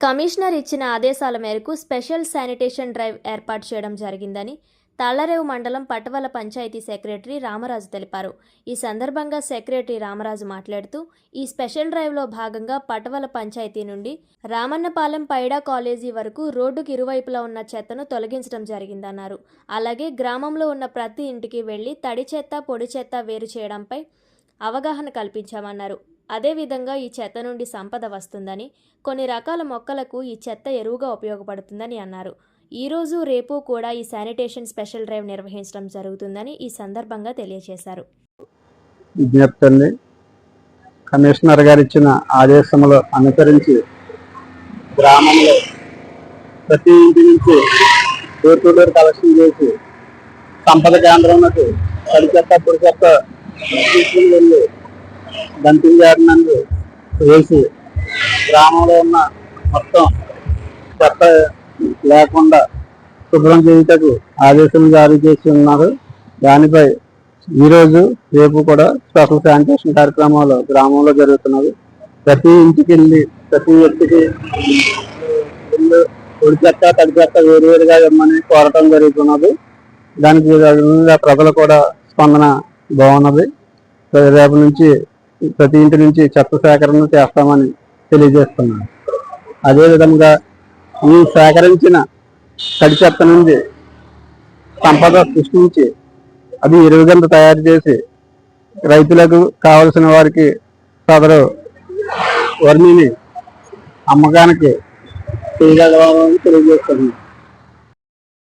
Commissioner ఇచ్చిన ఆదేశాల మేరకు స్పెషల్ శానిటేషన్ డ్రైవ్ ఏర్పాటు చేయడం జరిగిందని తాళ్ళరేవు మండలం పటవల పంచాయతీ సెక్రటరీ రామరాజు తెలిపారు. ఈ సందర్భంగా సెక్రటరీ రామరాజు మాట్లాడుతూ ఈ స్పెషల్ డ్రైవ్లో భాగంగా పటవల పంచాయతీ నుండి రామన్నపాలెం పైడా కాలేజీ వరకు రోడ్డుకు ఇరువైపులా ఉన్న చెత్తను తొలగించడం జరిగిందన్నారు. అలాగే గ్రామంలో ఉన్న ప్రతి ఇంటికి వెళ్ళి తడి చెత్త పొడి చెత్త వేరు చేయడంపై అవగాహన కల్పించామన్నారు. అదేవిధంగా ఈ చెత్త నుండి సంపద వస్తుందని కొన్ని రకాల మొక్కలకు ఈ చెత్త ఎరువుగా ఉపయోగపడుతుందని అన్నారు. ఈ రోజు రేపు కూడా ఈ శానిటేషన్ స్పెషల్ డ్రైవ్ నిర్వహించడం జరుగుతుందని ఈ సందర్భంగా తెలియజేశారు. విజ్ఞప్తి కమిషనర్ గారు ఇచ్చిన ఆదేశములు అనుసరించి గ్రామంలో ప్రతి ఇంటి నుంచి డోర్ టు డోర్ కలెక్షన్ చేసి సంపద కేంద్రంలోకి తడి చెత్త పొడి చెత్త తీసుకుని వెళ్ళి డంపింగ్ యార్డ్ నందు వేసి గ్రామంలో ఉన్న మొత్తం చెత్త లేకుండా శుభ్రం చేయుటకు ఆదేశం జారీ చేసి ఉన్నారు. దానిపై ఈరోజు రేపు కూడా స్పెషల్ శానిటేషన్ కార్యక్రమాలు గ్రామంలో జరుగుతున్నది ప్రతి ఇంటికి వెళ్ళి ప్రతి వ్యక్తికి ఇల్లు పొడి చెత్త తడి చెత్త వేరువేరుగా ఇమ్మని కోరటం జరుగుతున్నది. దానికి విధంగా ప్రజలు కూడా స్పందన బాగున్నది. రేపు నుంచి ప్రతి ఇంటి నుంచి చెత్త సేకరణ చేస్తామని తెలియజేస్తున్నాను అదేవిధంగా ఈ సేకరించిన తడి చెత్త నుండి సంపద సృష్టించి అది ఎరువు కింద తయారు చేసి రైతులకు కావలసిన వారికి సదరు వర్మిని అమ్మకానికి తెలియజేస్తున్నాను